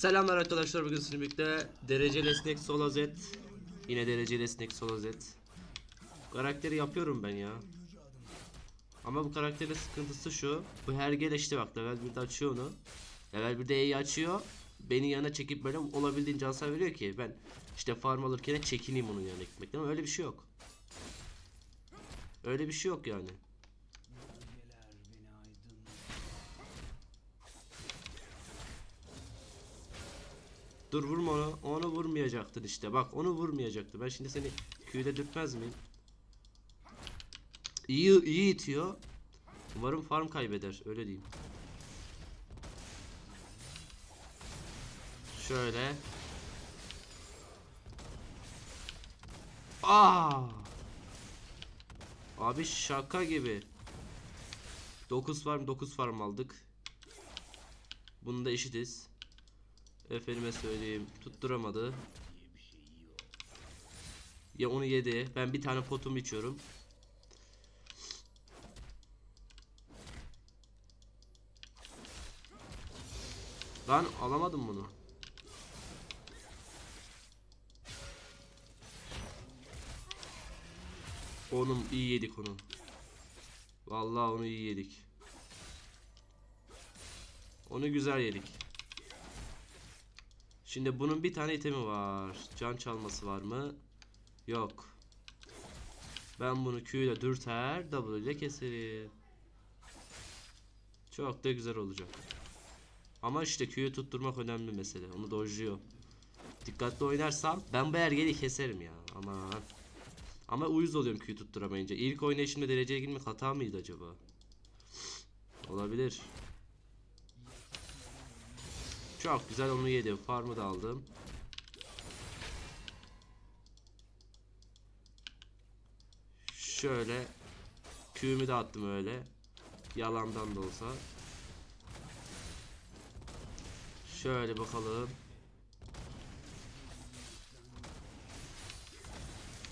Selamlar arkadaşlar bugün sizinle birlikte dereceli esnek solo Z. Yine dereceli esnek solo Z. Karakteri yapıyorum ben ya. Ama bu karakterin sıkıntısı şu Bu hergele işte bak level 1'de açıyor onu. Level 1'de E'yi açıyor Beni yana çekip böyle olabildiğince hasar veriyor ki Ben işte farm alırken çekineyim onun yanına gitmekten ama öyle bir şey yok. Öyle bir şey yok yani Dur vurma onu. Onu vurmayacaktın işte. Bak onu vurmayacaktı. Ben şimdi seni Q'de dürtmez miyim? İyi iyi itiyor. Umarım farm kaybeder. Öyle diyeyim. Şöyle. Aa! Abi şaka gibi. 9 farm 9 farm aldık. Bunu da eşitiz. Efendime söyleyeyim tutturamadı. Ya onu yedi. Ben bir tane potum içiyorum. Lan alamadım bunu. Onun iyi yedik onu. Vallahi onu iyi yedik. Onu güzel yedik. Şimdi bunun bir tane itemi var. Can çalması var mı? Yok. Ben bunu Q ile dürter, W ile keserim. Çok da güzel olacak. Ama işte Q'yu tutturmak önemli mesele. Onu dojluyor. Dikkatli oynarsam ben bu ergeli keserim ya. Aman. Ama uyuz oluyorum Q'yu tutturamayınca. İlk oynayışımda dereceye girmek hata mıydı acaba? Olabilir. Çok güzel onu yedim. Farmı da aldım. Şöyle Q'ümü de attım öyle. Yalandan da olsa. Şöyle bakalım.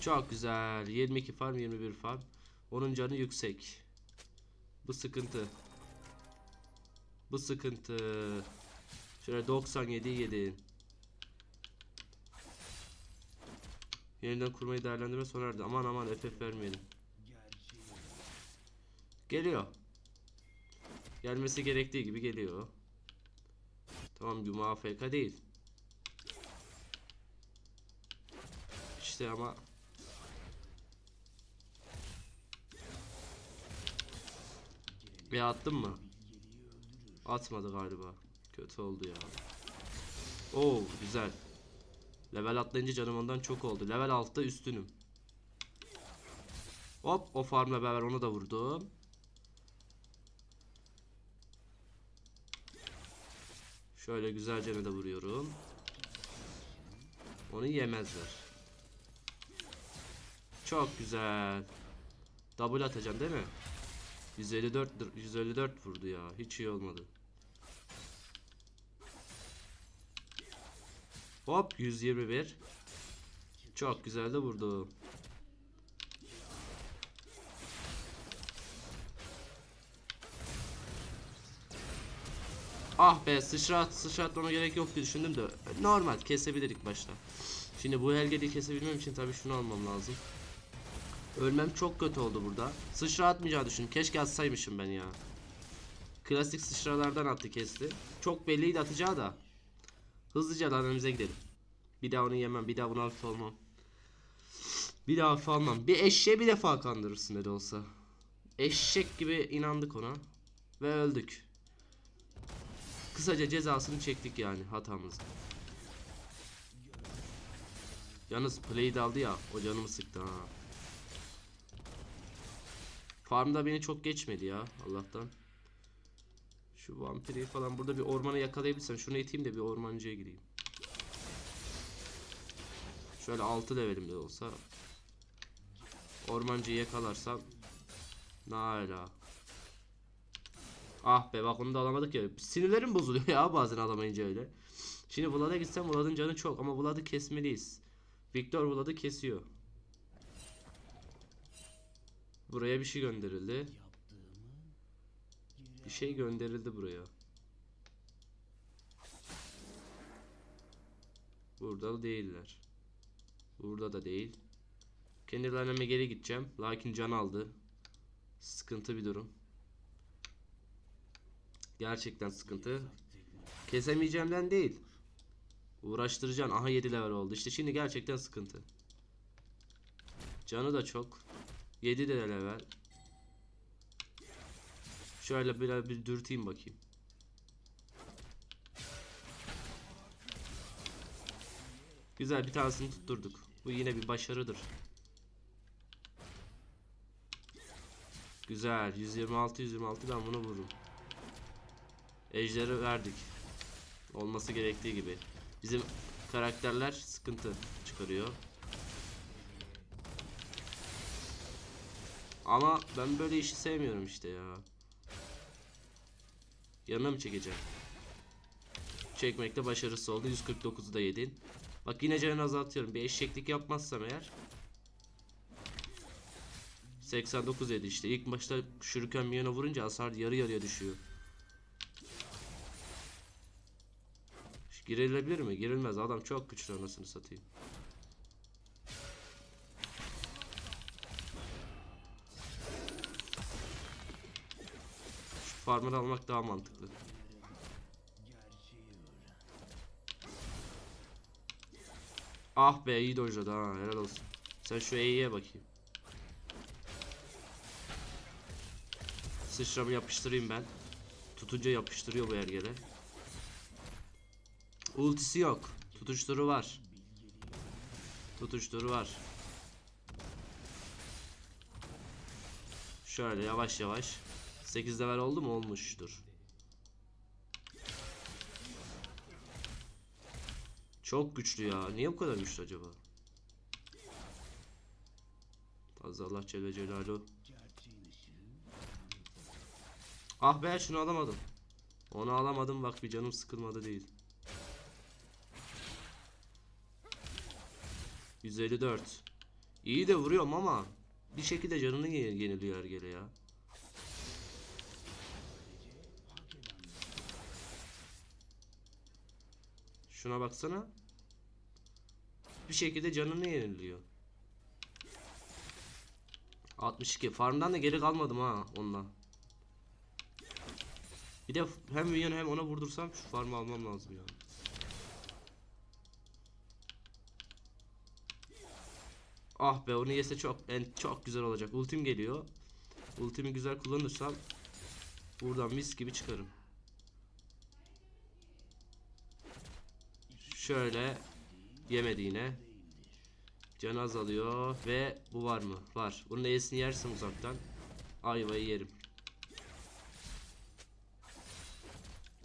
Çok güzel. 22 farm 21 farm. Onun canı yüksek. Bu sıkıntı. Bu sıkıntı. Şöyle 97 7. Yeniden kurmayı değerlendirme sona erdi. Aman aman FF vermeyelim. Geliyor. Gelmesi gerektiği gibi geliyor. Tamam bir AFK değil. İşte ama Bir attın mı? Atmadı galiba. Kötü oldu ya. Oo güzel. Level atlayınca canım ondan çok oldu. Level 6'da üstünüm. Hop o farmla beraber onu da vurdum. Şöyle güzelce de vuruyorum. Onu yemezler. Çok güzel. Double atacağım değil mi? 154 154 vurdu ya. Hiç iyi olmadı. Hop 121. Çok güzel de vurdu. Ah be sıçrat sıçratmama gerek yok diye düşündüm de normal kesebilirdik başta. Şimdi bu helgeli kesebilmem için tabii şunu almam lazım. Ölmem çok kötü oldu burada. Sıçra atmayacağı düşündüm. Keşke atsaymışım ben ya. Klasik sıçralardan attı kesti. Çok belliydi atacağı da. Hızlıca lanemize gidelim. Bir daha onu yemem. Bir daha bunu hafif olmam. Bir daha hafif almam. Bir eşeğe bir defa kandırırsın dedi olsa. Eşek gibi inandık ona. Ve öldük. Kısaca cezasını çektik yani hatamızı. Yalnız play'i de aldı ya. O canımı sıktı ha. Farmda beni çok geçmedi ya Allah'tan. Şu vampiri falan burada bir ormanı yakalayabilirsem şunu iteyim de bir ormancıya gireyim. Şöyle 6 levelimde olsa ormancıyı yakalarsam Naila. Ah be bak onu da alamadık ya. Sinirlerim bozuluyor ya bazen alamayınca öyle. Şimdi Vlad'a gitsem Vlad'ın canı çok ama Vlad'ı kesmeliyiz. Victor Vlad'ı kesiyor. Buraya bir şey gönderildi. Bir şey gönderildi buraya. Burada da değiller. Burada da değil. Kendilerine geri gideceğim. Lakin can aldı. Sıkıntı bir durum. Gerçekten sıkıntı. Kesemeyeceğimden değil. Uğraştıracaksın. Aha 7 level oldu. İşte şimdi gerçekten sıkıntı. Canı da çok. 7 de level. Şöyle bir, bir dürteyim bakayım. Güzel bir tanesini tutturduk. Bu yine bir başarıdır. Güzel. 126 126 ben bunu vururum. Ejderi verdik. Olması gerektiği gibi. Bizim karakterler sıkıntı çıkarıyor. Ama ben böyle işi sevmiyorum işte ya. Yanına mı çekeceğim? Çekmekte başarısı oldu. 149'u da yedin. Bak yine canını azaltıyorum. Bir eşeklik yapmazsam eğer. 89 yedi işte. İlk başta şuriken minyona vurunca hasar yarı yarıya düşüyor. Girilebilir mi? Girilmez. Adam çok güçlü anasını satayım. Şu farmları almak daha mantıklı. Ah be iyi dojladı ha helal olsun. Sen şu E'ye bakayım. Sıçramı yapıştırayım ben. Tutunca yapıştırıyor bu ergele. Ultisi yok. Tutuşturu var. Tutuşturu var. Şöyle yavaş yavaş. 8 level oldu mu? Olmuştur. Çok güçlü ya. Niye bu kadar güçlü acaba? Fazla Allah Celle Celaluhu. Ah be şunu alamadım. Onu alamadım bak bir canım sıkılmadı değil. 154. İyi de vuruyorum ama bir şekilde canını ye- yeniliyor Ergele ya. Şuna baksana. Bir şekilde canını yeniliyor. 62. Farmdan da geri kalmadım ha ondan. Bir de hem minyon hem ona vurdursam şu farmı almam lazım ya. Ah be onu yese çok en çok güzel olacak. Ultim geliyor. Ultimi güzel kullanırsam buradan mis gibi çıkarım. Şöyle yemedi yine. Can azalıyor ve bu var mı? Var. Bunun E'sini yersem uzaktan ayvayı yerim.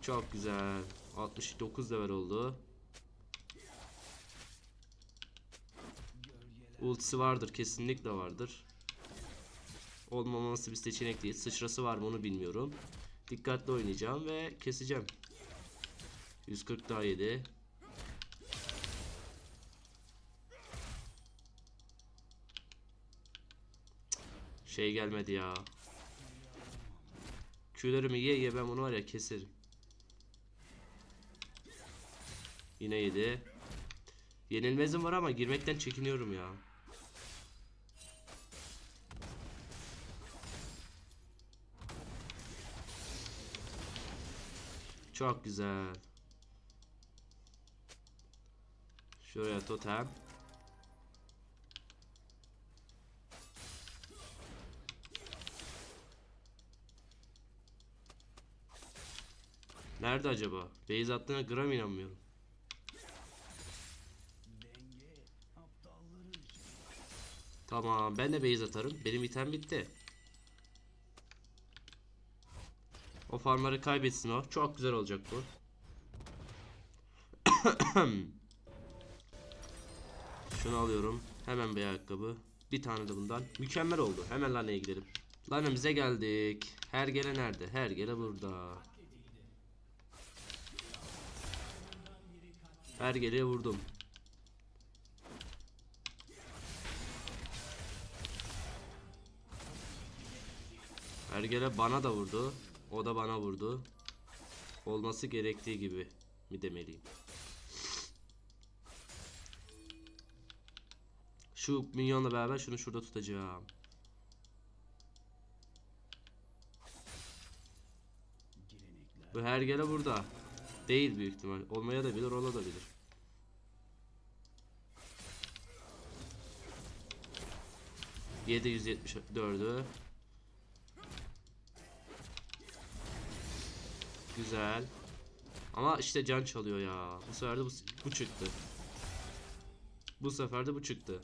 Çok güzel. 69 level oldu. Ultisi vardır. Kesinlikle vardır. Olmaması bir seçenek değil. Sıçrası var mı onu bilmiyorum. Dikkatli oynayacağım ve keseceğim. 140 daha yedi. Şey gelmedi ya. Q'larımı ye ye ben bunu var ya keserim. Yine yedi. Yenilmezim var ama girmekten çekiniyorum ya. Çok güzel. Şuraya totem. Nerede acaba? Beyz attığına gram inanmıyorum. Tamam ben de base atarım. Benim item bitti. O farmları kaybetsin o. Çok güzel olacak bu. Şunu alıyorum. Hemen bir ayakkabı. Bir tane de bundan. Mükemmel oldu. Hemen laneye gidelim. Lanemize geldik. Hergele nerede? Hergele burada. Hergele'ye vurdum. Ergele bana da vurdu. O da bana vurdu. Olması gerektiği gibi mi demeliyim? Şu minyonla beraber şunu şurada tutacağım. Bu hergele burada. Değil büyük ihtimal. Olmaya da bilir, ola da bilir. Yedi yüz yetmiş dördü. Güzel. Ama işte can çalıyor ya. Bu sefer de bu, bu çıktı. Bu sefer de bu çıktı.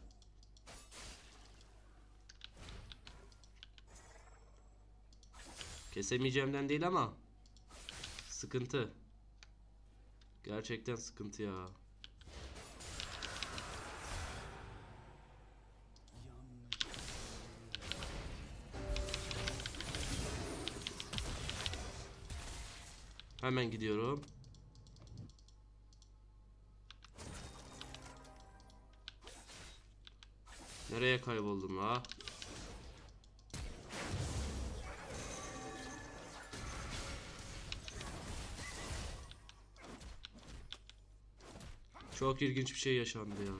Kesemeyeceğimden değil ama sıkıntı. Gerçekten sıkıntı ya. Hemen gidiyorum. Nereye kayboldum la? Çok ilginç bir şey yaşandı ya.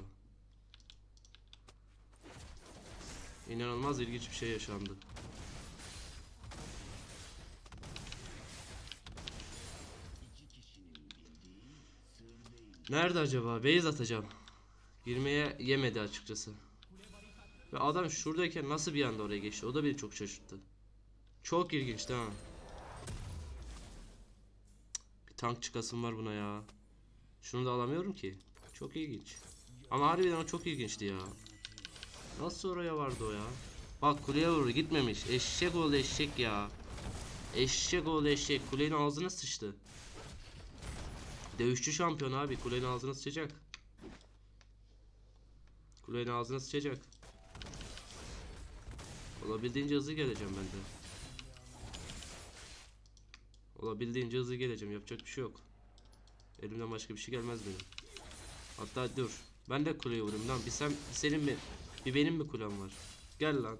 İnanılmaz ilginç bir şey yaşandı. Nerede acaba? Base atacağım. Girmeye yemedi açıkçası. Ve adam şuradayken nasıl bir anda oraya geçti? O da beni çok şaşırttı. Çok ilginç değil mi? Bir tank çıkasım var buna ya. Şunu da alamıyorum ki. Çok ilginç. Ama harbiden o çok ilginçti ya. Nasıl oraya vardı o ya? Bak kuleye vurdu gitmemiş. Eşek oldu eşek ya. Eşek oldu eşek. Kulenin ağzına sıçtı. Dövüşçü şampiyon abi. Kulenin ağzına sıçacak. Kulenin ağzına sıçacak. Olabildiğince hızlı geleceğim ben de. Olabildiğince hızlı geleceğim. Yapacak bir şey yok. Elimden başka bir şey gelmez benim. Hatta dur. Ben de kuleye vurayım lan. Bir sen bir senin mi? Bir benim mi kulem var? Gel lan.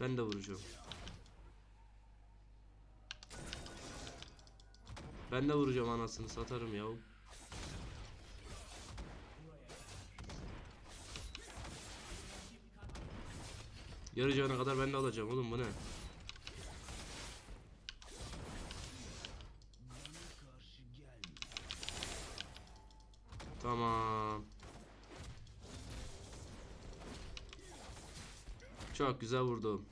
Ben de vuracağım. Ben de vuracağım anasını satarım ya. Yarı cana kadar ben de alacağım oğlum bu ne? Tamam. Çok güzel vurdum.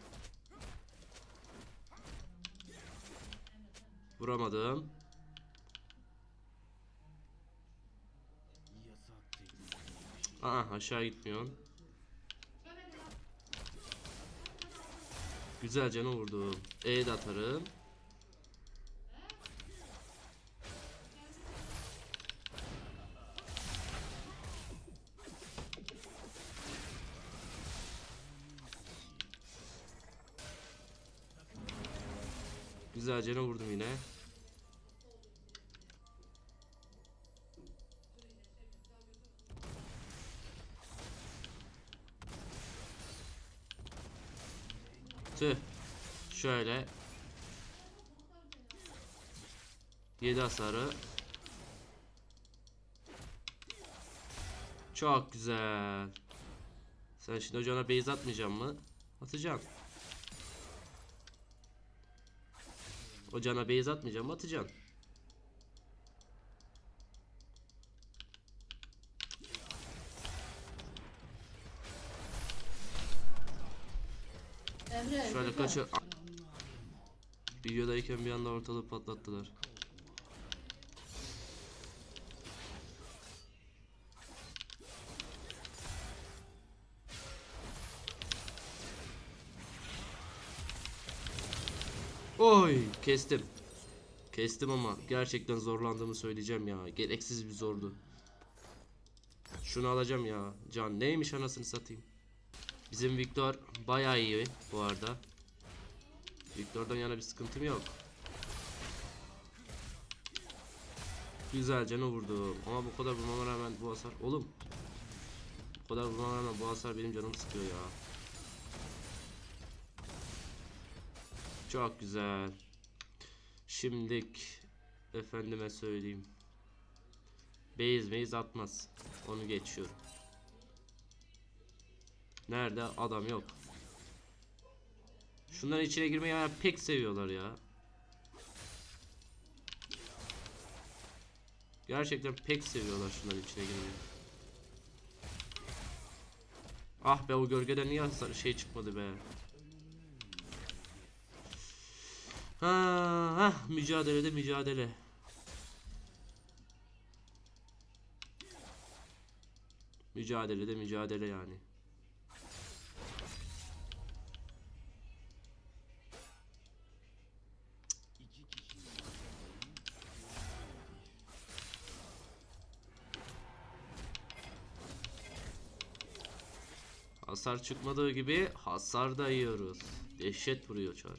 Vuramadım. Aa aşağı gitmiyorsun. Güzel canı vurdum. E de atarım. Güzel canı vurdum yine. Şöyle. 7 hasarı. Çok güzel. Sen şimdi hocana base atmayacak mı? Atacağım. Hocana base atmayacağım mı? Atacaksın. Emre, Şöyle kaçır. Videodayken bir anda ortalığı patlattılar. Oy kestim. Kestim ama gerçekten zorlandığımı söyleyeceğim ya. Gereksiz bir zordu. Şunu alacağım ya. Can neymiş anasını satayım. Bizim Victor bayağı iyi bu arada. Victor'dan yana bir sıkıntım yok. Güzel canı vurdu. Ama bu kadar vurmama rağmen bu hasar... Oğlum. Bu kadar vurmama rağmen bu hasar benim canımı sıkıyor ya. Çok güzel. Şimdik efendime söyleyeyim. Base base atmaz. Onu geçiyorum. Nerede? Adam yok. Şunların içine girmeyi hala pek seviyorlar ya. Gerçekten pek seviyorlar şunların içine girmeyi. Ah be o gölgeden niye şey çıkmadı be. Ha, ha mücadelede mücadele. Mücadelede mücadele yani. Hasar çıkmadığı gibi hasar da yiyoruz. Dehşet vuruyor çar.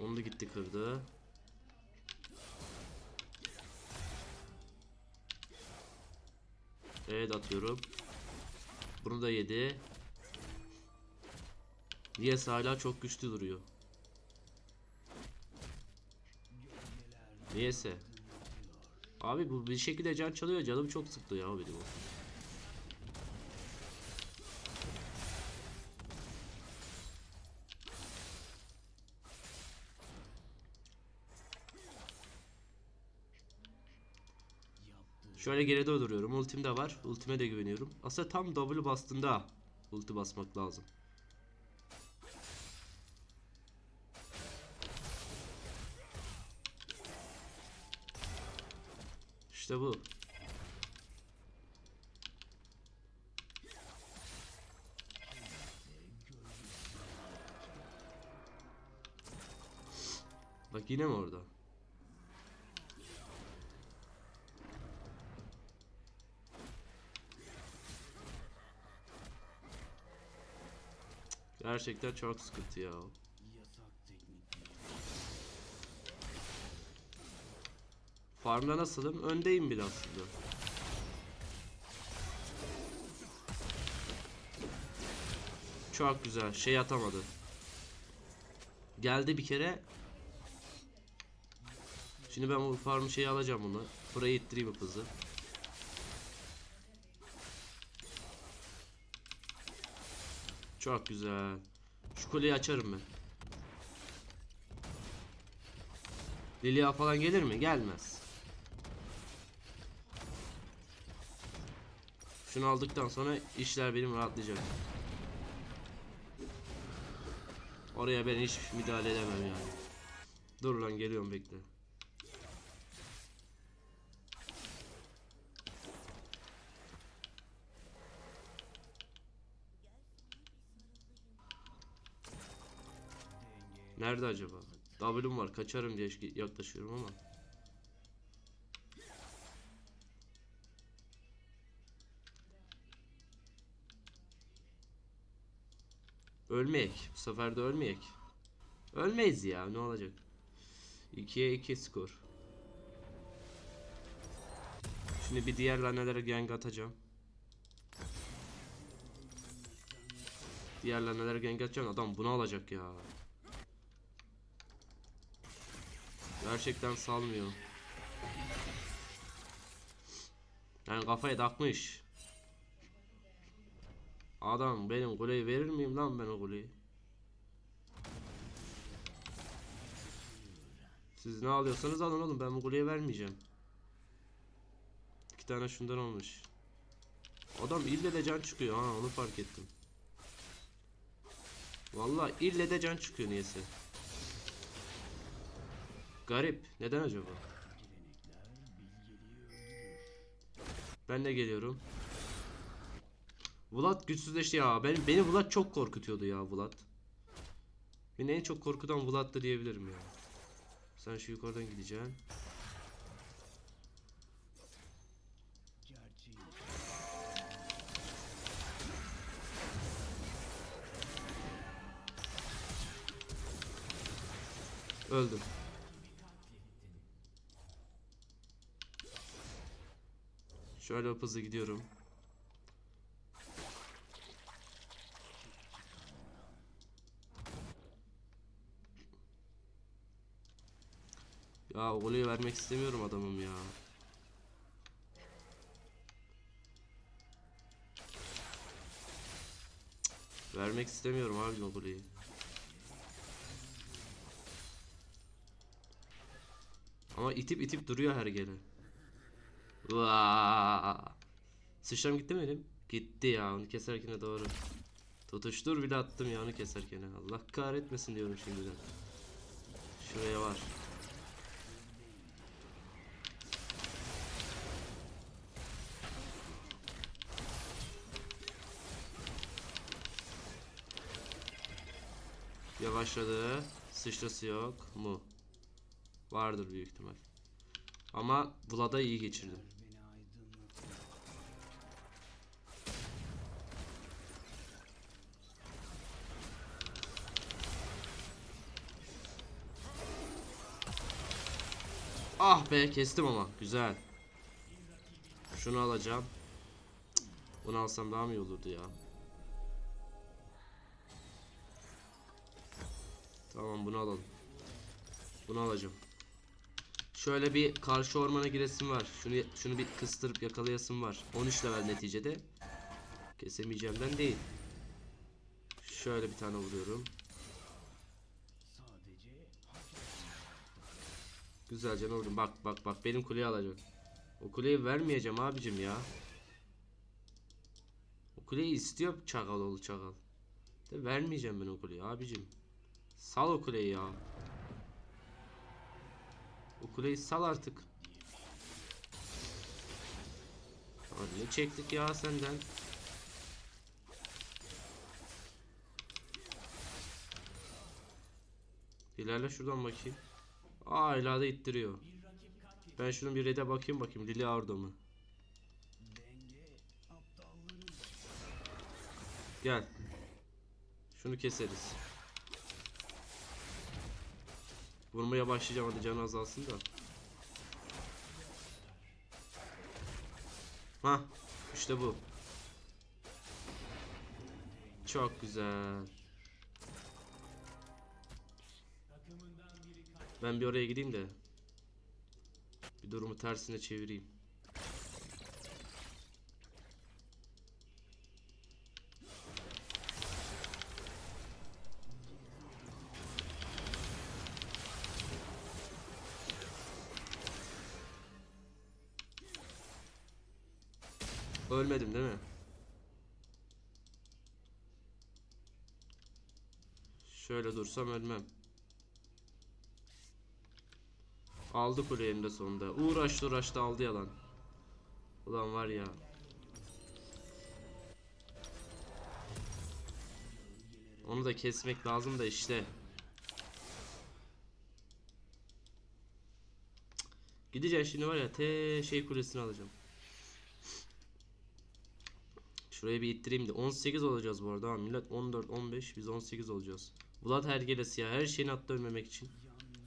Onu da gitti kırdı. Evet atıyorum. Bunu da yedi. Niyeyse hala çok güçlü duruyor. Niyeyse. Abi bu bir şekilde can çalıyor. Canım çok sıktı ya benim o. Şöyle geride duruyorum. Ultim de var. Ultime de güveniyorum. Aslında tam W bastığında ulti basmak lazım. İşte bu. Bak yine mi orada? Gerçekten çok sıkıntı ya. Farmda nasılım? Öndeyim bile aslında. Çok güzel. Şey atamadı. Geldi bir kere. Şimdi ben bu farm şeyi alacağım bunu. Burayı ittireyim hızlı. Çok güzel. Şu kuleyi açarım ben. Lilia falan gelir mi? Gelmez. Şunu aldıktan sonra işler benim rahatlayacak. Oraya ben hiç müdahale edemem yani. Dur lan geliyorum bekle. Nerede acaba? W'm var kaçarım diye yaklaşıyorum ama. Ölmeyek. Bu sefer de ölmeyek. Ölmeyiz ya ne olacak? 2'ye 2 skor. Şimdi bir diğer lanelere gank atacağım. Diğer lanelere gank atacağım. Adam bunu alacak ya. Gerçekten salmıyor. Yani kafaya takmış. Adam benim kuleyi verir miyim lan ben o kuleyi? Siz ne alıyorsanız alın oğlum ben bu kuleyi vermeyeceğim. İki tane şundan olmuş. Adam ille de can çıkıyor ha onu fark ettim. Vallahi ille de can çıkıyor niyeyse. Garip. Neden acaba? Ben de geliyorum. Vlad güçsüzleşti ya. Benim, beni Vlad çok korkutuyordu ya Vlad. Beni en çok korkutan Vlad'dı diyebilirim ya. Sen şu yukarıdan gideceksin. Öldüm. Şöyle hızlı gidiyorum. Ya golü vermek istemiyorum adamım ya. Vermek istemiyorum abi o golü. Ama itip itip duruyor her gele. Vaa! Sıçram gitti mi benim? Gitti ya onu keserken doğru. Tutuştur bile attım ya onu keserken. Allah kahretmesin diyorum şimdiden. Şuraya var. Yavaşladı. Sıçrası yok mu? Vardır büyük ihtimal. Ama Vlad'a iyi geçirdim. Ah be kestim ama güzel. Şunu alacağım. Bunu alsam daha mı iyi olurdu ya? Tamam bunu alalım. Bunu alacağım. Şöyle bir karşı ormana giresim var. Şunu şunu bir kıstırıp yakalayasım var. 13 level neticede. Kesemeyeceğimden değil. Şöyle bir tane vuruyorum. Güzelce vurdum. Bak bak bak benim kuleyi alacak. O kuleyi vermeyeceğim abicim ya. O kuleyi istiyor çakal oğlu çakal. De vermeyeceğim ben o kuleyi abicim. Sal o kuleyi ya. O kuleyi sal artık. Abi ne çektik ya senden. İlerle şuradan bakayım. Aa ilade ittiriyor. Ben şunun bir red'e bakayım bakayım. Lili orada mı? Gel. Şunu keseriz. Vurmaya başlayacağım hadi can azalsın da. Ha, işte bu. Çok güzel. Ben bir oraya gideyim de. Bir durumu tersine çevireyim. Ölmedim değil mi? Şöyle dursam ölmem. Aldı kuleyi eninde sonunda. Uğraştı uğraştı aldı yalan. Ulan var ya. Onu da kesmek lazım da işte. Gideceğim şimdi var ya te şey kulesini alacağım. Şuraya bir ittireyim de 18 olacağız bu arada. Millet 14 15 biz 18 olacağız. Vlad hergelesi ya her şeyini attı ölmemek için.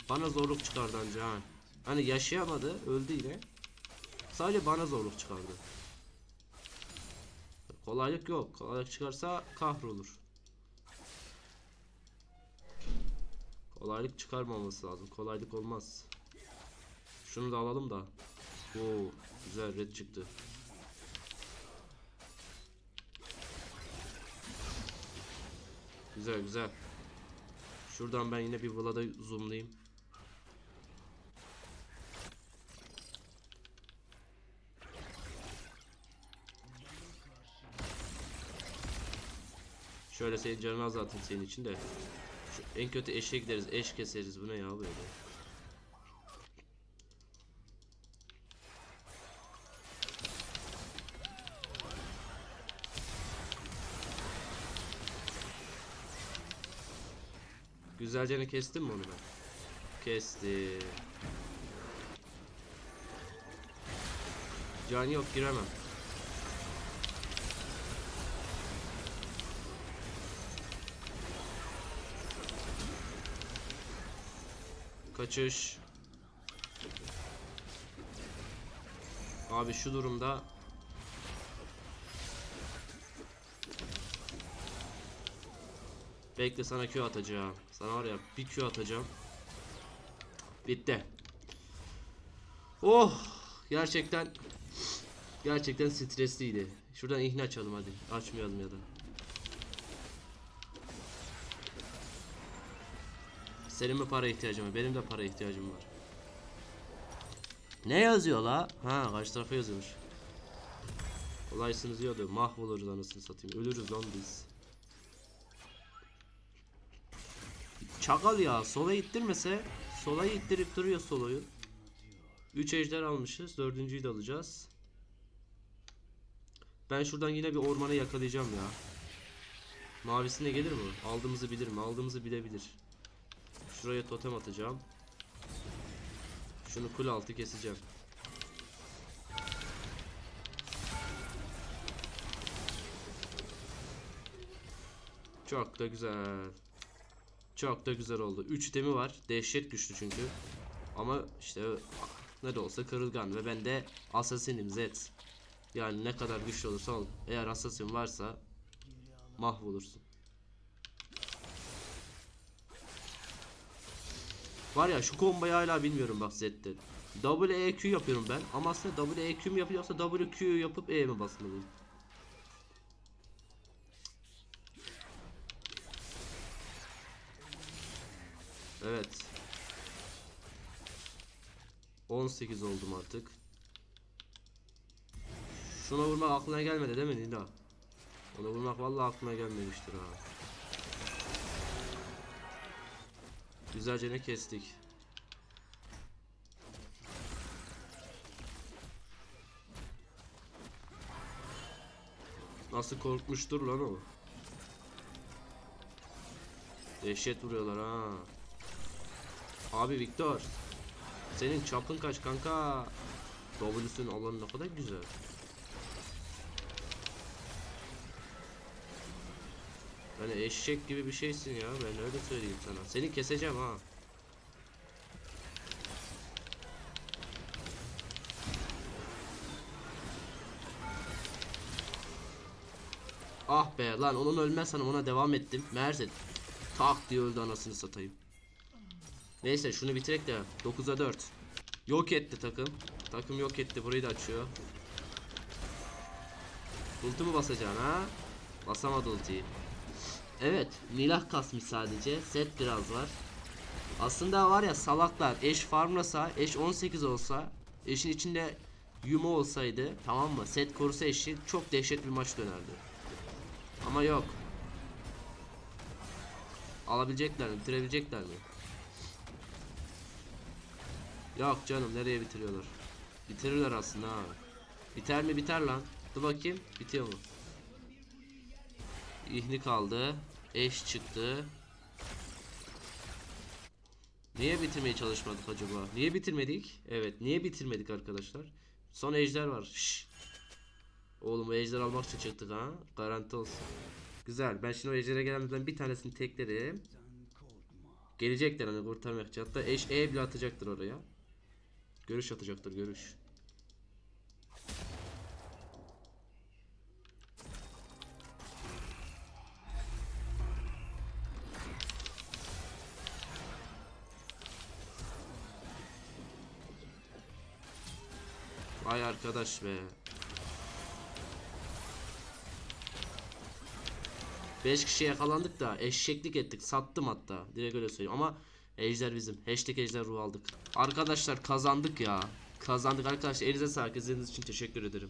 Bana zorluk çıkardı anca ha. Hani yaşayamadı, öldü yine. Sadece bana zorluk çıkardı. Kolaylık yok. Kolaylık çıkarsa kahrolur. Kolaylık çıkarmaması lazım. Kolaylık olmaz. Şunu da alalım da. Oo, güzel red çıktı. Güzel güzel. Şuradan ben yine bir Vlad'a zoomlayayım. Şöyle senin canını azaltayım senin için de. Şu en kötü eşe gideriz, eş keseriz. Bu ne ya böyle? Güzelce kestin mi onu ben? Kesti. Can yok giremem. Kaçış. Abi şu durumda Bekle sana Q atacağım. Sana var ya bir Q atacağım. Bitti. Oh gerçekten gerçekten stresliydi. Şuradan ihne açalım hadi. Açmayalım ya da. Senin mi para ihtiyacın var? Benim de para ihtiyacım var. Ne yazıyor la? Ha karşı tarafa yazıyormuş. Olaysınız diyordu. Mahvoluruz anasını satayım. Ölürüz lan biz. Çakal ya. Sola ittirmese. Sola ittirip duruyor soloyu. 3 ejder almışız. Dördüncüyü de alacağız. Ben şuradan yine bir ormanı yakalayacağım ya. Mavisine gelir mi? Aldığımızı bilir mi? Aldığımızı bilebilir. Şuraya totem atacağım. Şunu kul altı keseceğim. Çok da güzel. Çok da güzel oldu. 3 itemi var. Dehşet güçlü çünkü. Ama işte ne de olsa kırılgan ve ben de asasinim Zed. Yani ne kadar güçlü olursa ol. Eğer asasin varsa mahvolursun. Var ya şu kombayı hala bilmiyorum bak Zed'de. W E yapıyorum ben ama aslında W E mu yapıyorsa W Q yapıp E mi basmalıyım? Evet. 18 oldum artık. Şuna vurmak aklına gelmedi değil mi Nida? Ona vurmak vallahi aklına gelmemiştir ha. Güzelce ne kestik. Nasıl korkmuştur lan o. Dehşet vuruyorlar ha. Abi Victor. Senin çapın kaç kanka? W'sun alanı ne kadar güzel. Yani eşek gibi bir şeysin ya ben öyle söyleyeyim sana. Seni keseceğim ha. Ah be lan onun ölmez sanım ona devam ettim. Meğerse tak diye öldü anasını satayım. Neyse şunu bitirek de 9'a 4. Yok etti takım. Takım yok etti burayı da açıyor. Ulti mu basacaksın ha? Basamadı ultiyi. Evet, milah kasmış sadece. Set biraz var. Aslında var ya salaklar eş farmlasa, eş 18 olsa, eşin içinde Yuma olsaydı tamam mı? Set korusa eşi çok dehşet bir maç dönerdi. Ama yok. Alabilecekler mi? Bitirebilecekler mi? Yok canım nereye bitiriyorlar? Bitirirler aslında ha. Biter mi biter lan. Dur bakayım bitiyor mu? İhni kaldı. Eş çıktı. Niye bitirmeye çalışmadık acaba? Niye bitirmedik? Evet, niye bitirmedik arkadaşlar? Son ejder var. Şşş. Oğlum ejder almak için çıktık ha. Garanti olsun. Güzel. Ben şimdi o ejdere gelenlerden bir tanesini teklerim. Gelecekler hani kurtarmak için. Hatta eş E bile atacaktır oraya. Görüş atacaktır görüş. Vay arkadaş be. 5 kişi yakalandık da eşeklik ettik. Sattım hatta. Direkt öyle söyleyeyim ama ejder bizim. Hashtag ejder ruh aldık. Arkadaşlar kazandık ya. Kazandık arkadaşlar. Elinize sağlık. İzlediğiniz için teşekkür ederim.